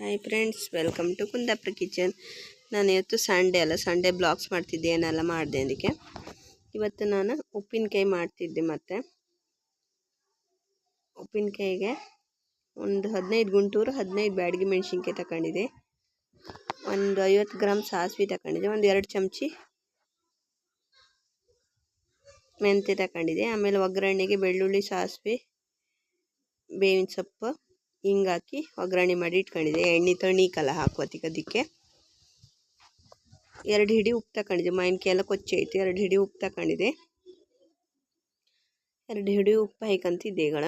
Hi friends welcome to Kundapura kitchen ನಾನು ಇವತ್ತು Sunday ಅಲ್ಲ ಸಂಡೇ ಬ್ಲಾಗ್ಸ್ ಮಾಡ್ತಿದ್ದೆ, ಏನೆಲ್ಲ ಮಾಡಿದೆ ಅದಕ್ಕೆ. ಇವತ್ತು ನಾನು ಉಪ್ಪಿನಕಾಯಿ ಮಾಡ್ತಿದ್ದೆ ಮತ್ತು. ಉಪ್ಪಿನಕಾಯಿಗೆ ಒಂದು ಹದಿನೈದು ಗುಂಟೂರು, ಹದಿನೈದು ಬ್ಯಾಡಗಿ ಮೆಣಸಿನ್ಕಾಯಿ ತಗೊಂಡಿದ್ದೆ. ಒಂದು ಐವತ್ತು ಗ್ರಾಮ್ ಸಾಸಿವೆ ತಗೊಂಡಿದ್ದೆ, ಒಂದು ಎರಡು ಚಮಚಿ ಮೆಂತ್ಯ ತಗೊಂಡಿದ್ದೆ. ಆಮೇಲೆ ಒಗ್ಗರಣೆಗೆ ಬೆಳ್ಳುಳ್ಳಿ, ಸಾಸಿವೆ, ಬೇವಿನ ಸೊಪ್ಪು. ಹಿಂಗಾಕಿ ಒಗ್ಗರಣೆ ಮಾಡಿ ಇಟ್ಕೊಂಡಿದ್ದೆ. ಎಣ್ಣೆ ತಣ್ಣೀಕಲ್ಲ ಹಾಕೋತಿಗೆ ಅದಕ್ಕೆ ಎರಡು ಹಿಡಿ ಉಪ್ಪು ತಗೊಂಡಿದ್ದೆ ಮಾವಿನಕಾಯಿ ಎಲ್ಲ ಕೊಚ್ಚಿ ಐತೆ ಎರಡು ಹಿಡಿ ಉಪ್ಪು ತಗೊಂಡಿದ್ದೆ ಎರಡು ಹಿಡಿ ಉಪ್ಪು ಹಾಕಂತಿದ್ದೇಗಳ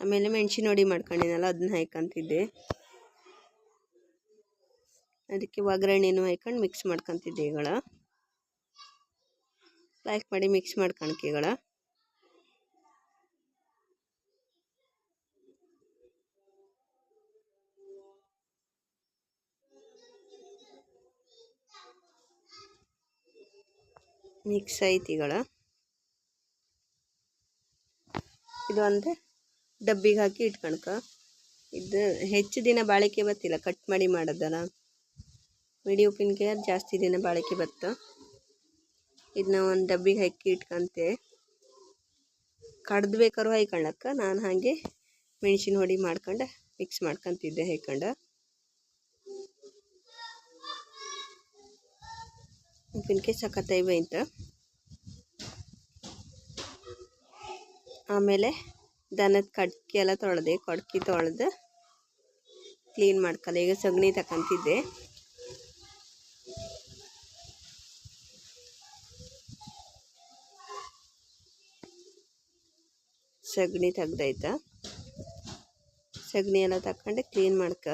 ಆಮೇಲೆ ಮೆಣಸಿನ ಹೊಡಿ ಮಾಡ್ಕೊಂಡಿನಲ್ಲ ಅದನ್ನ ಹಾಕಂತಿದ್ದೆ ಅದಕ್ಕೆ ಒಗ್ಗರಣೆನೂ ಹಾಕೊಂಡು ಮಿಕ್ಸ್ ಮಾಡ್ಕೊತಿದ್ದೆ ಈಗಳ. ಲೈಕ್ ಮಾಡಿ ಮಿಕ್ಸ್ ಮಾಡಿ ಕಣಕಿಗಳ. ಮಿಕ್ಸ್ ಐತಿಗಳ. ಇದು ಅಂದರೆ ಡಬ್ಬಿಗೆ ಹಾಕಿ ಇಟ್ಕೊಳ್ಕ ಇದು ಹೆಚ್ಚು ದಿನ ಬಾಳಿಕೆ ಬತ್ತಿಲ್ಲ ಕಟ್ ಮಾಡಿ ಮಾಡೋದಲ್ಲ ಮಿಡಿ ಉಪ್ಪಿನಕಾಯಿ ಜಾಸ್ತಿ ದಿನ ಬಾಳಿಕೆ ಬತ್ತ. ಇದನ್ನ ಒಂದು ಡಬ್ಬಿಗೆ ಹಾಕಿ ಇಟ್ಕೊಂತೆ. ಕಡ್ದು ಬೇಕಾದ್ರೂ ಹಾಯ್ಕೊಳ್ಳಕ್ಕ ನಾನು ಹಾಗೆ ಮೆಣಸಿನ ಹೊಡಿ ಮಾಡ್ಕೊಂಡು ಮಿಕ್ಸ್ ಮಾಡ್ಕೊತಿದ್ದೆ ಹಾಯ್ಕೊಂಡು ಉಪ್ಪಿನಕಾಯಿ ಸಖತ್ತಾಯಿ ಬೈಂತ ಆಮೇಲೆ ದನದ ಕಡ್ಕಿ ಎಲ್ಲ ತೊಳೆದೆ, ಕಡ್ಕಿ ತೊಳೆದು ಕ್ಲೀನ್ ಮಾಡ್ಕಲ್ಲ. ಈಗ ಸಗಣಿ ತಗೊಂತಿದ್ದೆ ಸಗಣಿ ತೆಗ್ದೈತೆ ಸಗಣಿ ಎಲ್ಲ ತಗೊಂಡು ಕ್ಲೀನ್ ಮಾಡ್ಕ.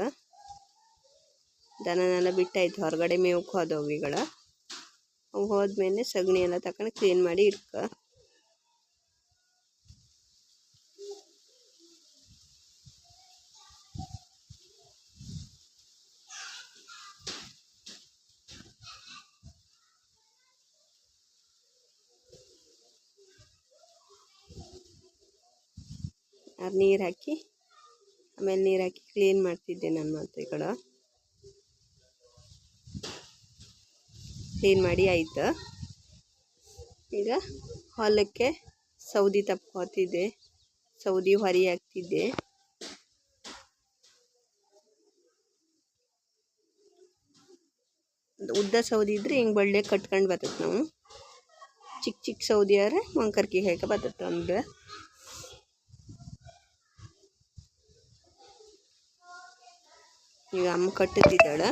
ದನನೆಲ್ಲ ಬಿಟ್ಟಾಯ್ತು, ಹೊರಗಡೆ ಮೇವಕ್ಕೆ ಹೋದವುಗಳ ಅವು ಹೋದ್ಮೇಲೆ ಸಗಣಿ ಎಲ್ಲ ಕ್ಲೀನ್ ಮಾಡಿ ಇಟ್ಕ. ನೀರು ಹಾಕಿ, ಆಮೇಲೆ ನೀರು ಹಾಕಿ ಕ್ಲೀನ್ ಮಾಡ್ತಿದ್ದೆ ನಾನು ಮತ್ತೆ ಕ್ಲೀನ್ ಮಾಡಿ ಆಯ್ತು. ಈಗ ಹೊಲಕ್ಕೆ ಸೌದಿ ತಪ್ಕೋತಿದ್ದೆ ಸೌದಿ ಹೊರಿ ಹಾಕ್ತಿದ್ದೆ. ಉದ್ದ ಸೌದಿ ಇದ್ರೆ ಹಿಂಗೆ ಬಳ್ಳೆ ಕಟ್ಕೊಂಡು ಬರ್ತದೆ ನಾವು. ಚಿಕ್ಕ ಚಿಕ್ಕ ಸೌದಿ ಆದರೆ ಮಂಕರ್ಕಿ ಹೇಗೆ ಬರ್ತದೆ ಒಂದು ಈಗ ಅಮ್ಮ ಕಟ್ಟುತ್ತಿದ್ದಾಳೆ.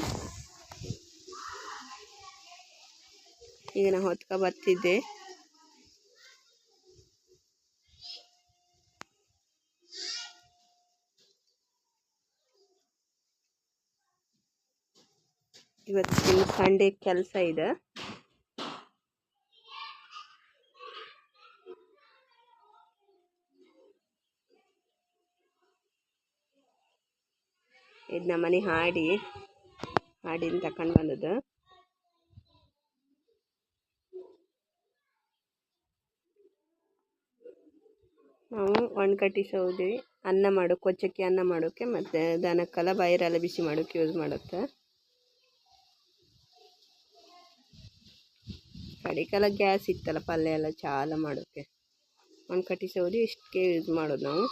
ಈಗ ನಾ ಹೊತ್ಕ ಬರ್ತಿದ್ದೆ. ಇವತ್ತಿನ ಸಂಡೇ ಕೆಲಸ ಇದೆ. ಇದು ನಮ್ಮನೆ ಹಾಡಿ ಹಾಡಿನ ತಕೊಂಡು ಬಂದದ್ದು. ನಾವು ಒಣಕಟ್ಟಿ ಸೌದಿ, ಅನ್ನ ಮಾಡೋ ಕೊಚ್ಚಕ್ಕಿ ಅನ್ನ ಮಾಡೋಕ್ಕೆ ಮತ್ತು ದನಕ್ಕೆಲ್ಲ ಬೈರೆಲ್ಲ ಬಿಸಿ ಮಾಡೋಕ್ಕೆ ಯೂಸ್ ಮಾಡುತ್ತೆ. ಕಡಿಕೆಲ್ಲ ಗ್ಯಾಸ್ ಇತ್ತಲ್ಲ ಪಲ್ಯ ಎಲ್ಲ ಚಾಲ ಮಾಡೋಕ್ಕೆ ಒಣಕಟ್ಟಿ ಸೌದಿ ಇಷ್ಟಕ್ಕೆ ಯೂಸ್ ಮಾಡೋದು ನಾವು.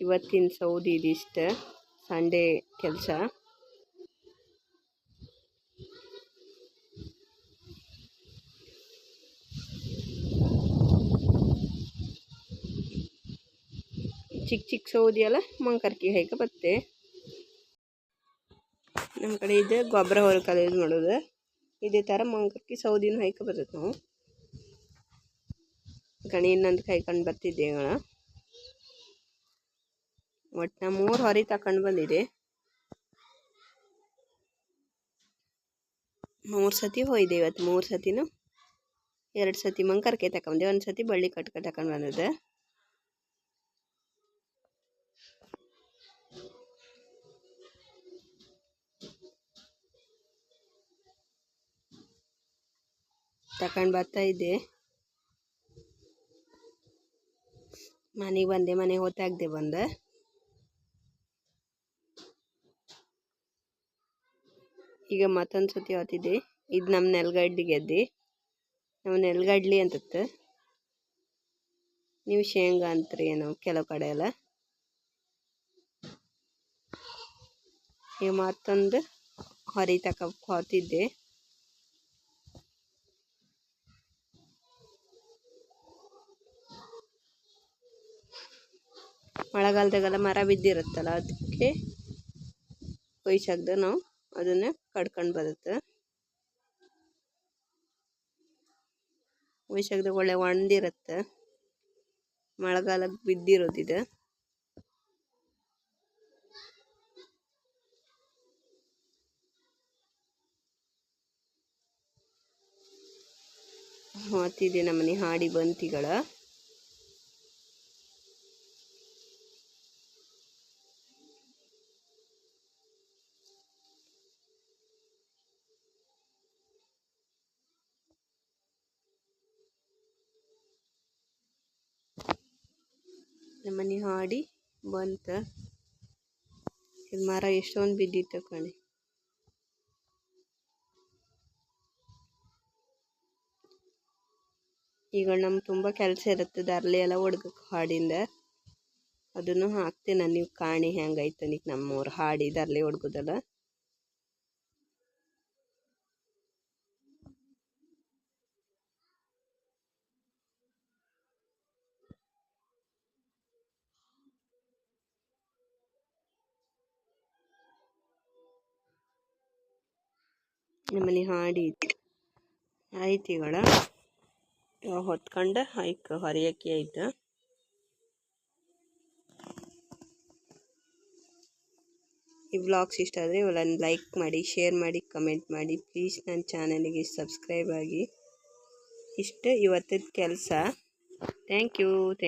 ಇವತ್ತಿನ ಸೌದಿ ಇದಿಷ್ಟ, ಸಂಡೇ ಕೆಲಸ. ಚಿಕ್ಕ ಚಿಕ್ಕ ಸೌದಿ ಅಲ್ಲ, ಮಂಕರ್ಕಿ ಹೈಕ ಬತ್ತೆ. ನಮ್ಮ ಕಡೆ ಇದೆ ಗೊಬ್ಬರ ಹೊರಕಲ್ಲ ಯೂಸ್ ಮಾಡೋದು. ಇದೇ ಥರ ಮಂಕರ್ಕಿ ಸೌದಿನೂ ಹೈಕ ಬರ್ತೈತೆ ನಾವು. ಗಣಿ ಇನ್ನೊಂದು ಕಾಯ್ಕೊಂಡು ಬರ್ತಿದ್ದೇವೆ ಒಟ್ಟು ನಾ ಮೂರು ಹೊರಿ ತಕೊಂಡು ಬಂದಿದೆ. ಮೂರು ಸತಿ ಹೋಯ್ದೆ ಇವತ್ತು ಮೂರು ಸತಿನು. ಎರಡು ಸತಿ ಮಂಕರ್ಕೆ ತಗೊಂಡೆ ಒಂದು ಸತಿ ಬಳ್ಳಿ ಕಟ್ಕ ತಗೊಂಡು ಬಂದಿದೆ ತಕೊಂಡು ಬರ್ತಾ ಇದ್ದೆ. ಮನೆಗೆ ಬಂದೆ, ಮನೆಗೆ ಹೊತ್ತಾಗದೆ ಬಂದೆ. ಈಗ ಮತ್ತೊಂದು ಸತಿ ಹೊತ್ತಿದ್ದೆ ಇದು ನಮ್ಮ ನೆಲಗಡ್ಲಿ ಗೆದ್ದಿ. ನಾವು ನೆಲಗಡ್ಲಿ ಅಂತತ್ತೆ. ನೀವು ಶೇಂಗಾ ಅಂತ್ರಿ ಏನು ಕೆಲವು ಕಡೆ ಎಲ್ಲ. ಈಗ ಮತ್ತೊಂದು ಹೊರಿ ತಕ ಹೊತ್ತಿದ್ದೆ ಮಳೆಗಾಲದಾಗೆಲ್ಲ ಮರ ಬಿದ್ದಿರುತ್ತಲ್ಲ ಅದಕ್ಕೆ ಕೊಯ್ಸಾಗ್ದ ನಾವು. ಅದನ್ನು ಕಡ್ಕೊಂಡು ಬರುತ್ತೆ. ವೈಶಾಖದಾಗ ಒಳ್ಳೆ ಒಣದಿರುತ್ತೆ. ಮಳೆಗಾಲಕ್ಕೆ ಬಿದ್ದಿರೋದಿದೆ. ಮಾತಿದೆ ನಮ್ಮನೆ ಹಾಡಿ ಬಂತಿಗಳ. ನಮ್ಮನೆ ಹಾಡಿ ಬಂತ. ಇದು ಮರ ಎಷ್ಟೊಂದು ಬಿದ್ದಿತ್ತು ಕಣೆ. ಈಗ ನಮ್ಗೆ ತುಂಬ ಕೆಲಸ ಇರುತ್ತೆ ದರ್ಲಿ ಎಲ್ಲ ಒಡ್ಗಕ್ಕೆ ಹಾಡಿಂದ. ಅದನ್ನು ಹಾಕ್ತೇನೆ ನೀವು ಕಾಣಿ ಹೆಂಗೈತೆ ನೀವು ನಮ್ಮೂರು ಹಾಡಿ ದರ್ಲಿ ಹೊಡ್ಗೋದಲ್ಲ ನಮ್ಮನೆ ಹಾಡಿ ಆಯ್ತಿಗಳ? ಹೊತ್ಕೊಂಡು ಐಕ್ ಹೊರೆಯಕ್ಕೆ ಆಯ್ತು? ಈ ವ್ಲಾಗ್ಸ್ ಇಷ್ಟ ಆದರೆ ಇವಳನ್ನು ಲೈಕ್ ಮಾಡಿ, ಶೇರ್ ಮಾಡಿ, ಕಮೆಂಟ್ ಮಾಡಿ. ಪ್ಲೀಸ್ ನನ್ನ ಚಾನಲಿಗೆ ಸಬ್ಸ್ಕ್ರೈಬ್ ಆಗಿ. ಇಷ್ಟು ಇವತ್ತಿನ ಕೆಲಸ. Thank you.